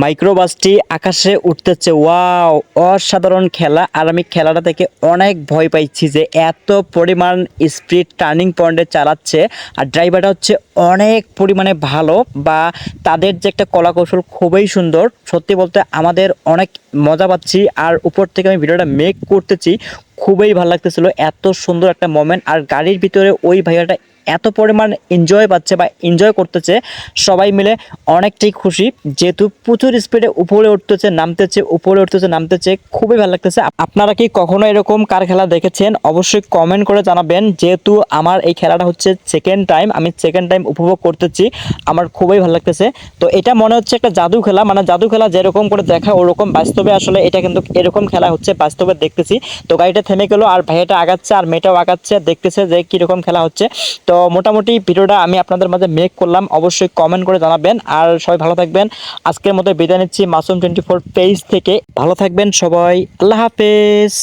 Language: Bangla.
মাইক্রোবাসটি আকাশে উঠতেছে। ওয়াও, অসাধারণ খেলা। আর আমি খেলাটা থেকে অনেক ভয় পাইছি যে এত পরিমাণ স্পিড টার্নিং পয়েন্টে চালাচ্ছে আর ড্রাইভারটা হচ্ছে অনেক পরিমাণে ভালো বা তাদের যে একটা কলা কৌশল খুবই সুন্দর। সত্যি বলতে আমাদের অনেক মজা পাচ্ছি আর উপর থেকে আমি ভিডিওটা মেক করতেছি। খুবই ভালো লাগতেছিল, এত সুন্দর একটা মোমেন্ট আর গাড়ির ভিতরে ওই ভাইয়াটা এত পরিমাণ এনজয় পাচ্ছে বা এনজয় করতেছে, সবাই মিলে অনেকটাই খুশি। যেহেতু প্রচুর স্পিডে উপরে উঠতেছে, নামতেছে, উপরে উঠতেছে, নামতেছে, খুবই ভালো লাগতেছে। আপনারা কি কখনো এরকম কার খেলা দেখেছেন? অবশ্যই কমেন্ট করে জানাবেন। যেহেতু আমার এই খেলাটা হচ্ছে সেকেন্ড টাইম আমি সেকেন্ড টাইম উপভোগ করতেছি, আমার খুবই ভালো লাগতেছে। তো এটা মনে হচ্ছে একটা জাদু খেলা মানে জাদু খেলা যেরকম করে দেখা ওরকম, বাস্তবে আসলে এটা কিন্তু এরকম খেলা হচ্ছে, বাস্তবে দেখতেছি। তো গাড়িটা থেমে গেলো, আর ভাইয়াটা আগাচ্ছে, আর মেয়েটাও আগাচ্ছে, দেখতেছে যে কীরকম খেলা হচ্ছে। তো মোটামুটি ভিডিওটা আমি আপনাদের মাঝে মেক করলাম। অবশ্যই কমেন্ট করে জানাবেন। আর সবাই ভালো থাকবেন। আজকের মতো বিদায় নিচ্ছি মাসুম টোয়েন্টি ফোর পেজ থেকে। ভালো থাকবেন সবাই। আল্লাহ হাফেজ।